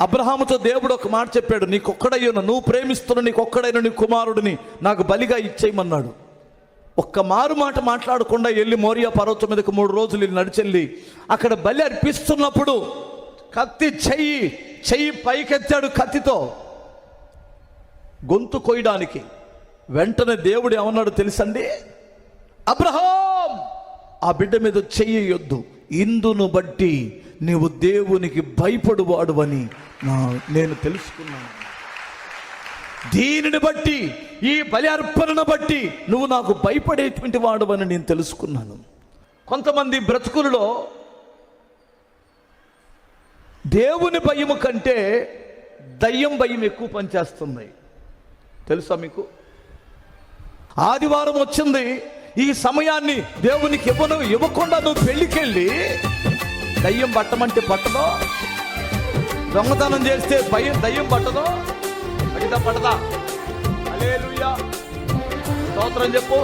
అబ్రహాముతో దేవుడు ఒక మాట చెప్పాడు నీకొక్కడయ్యున్న నువ్వు ప్రేమిస్తున్న నీకొక్కడైన నీ కుమారుడిని నాకు బలిగా ఇచ్చేయమన్నాడు. ఒక్క మారు మాట మాట్లాడకుండా వెళ్ళి మోరియా పర్వతం మీదకి మూడు రోజులు వెళ్ళి నడిచెళ్ళి అక్కడ బలి అర్పిస్తున్నప్పుడు కత్తి చెయ్యి చెయ్యి పైకెత్తాడు కత్తితో. గొంతు కొయ్యడానికి వెంటనే దేవుడు ఏమన్నాడు తెలుసండి? అబ్రహాం ఆ బిడ్డ మీద చెయ్యొద్దు ఇందును బట్టి నీవు దేవునికి భయపడువాడు అని నేను తెలుసుకున్నాను. దీనిని బట్టి ఈ బలి అర్పణను బట్టి నువ్వు నాకు భయపడేటువంటి వాడవని నేను తెలుసుకున్నాను. కొంతమంది బ్రతుకులలో దేవుని భయము కంటే దయ్యం భయం ఎక్కువ పనిచేస్తుంది. తెలుసా మీకు? ఆదివారం వచ్చింది ఈ సమయాన్ని దేవునికి ఇవ్వను ఇవ్వకుండా నువ్వు పెళ్ళికెళ్ళి దయ్యం పట్టమంటే పట్టదో. దొంగతనం చేస్తే భయం దయ్యం పట్టదో? పడిదా పడదా హల్లెలూయా. స్తోత్రం చెప్పు.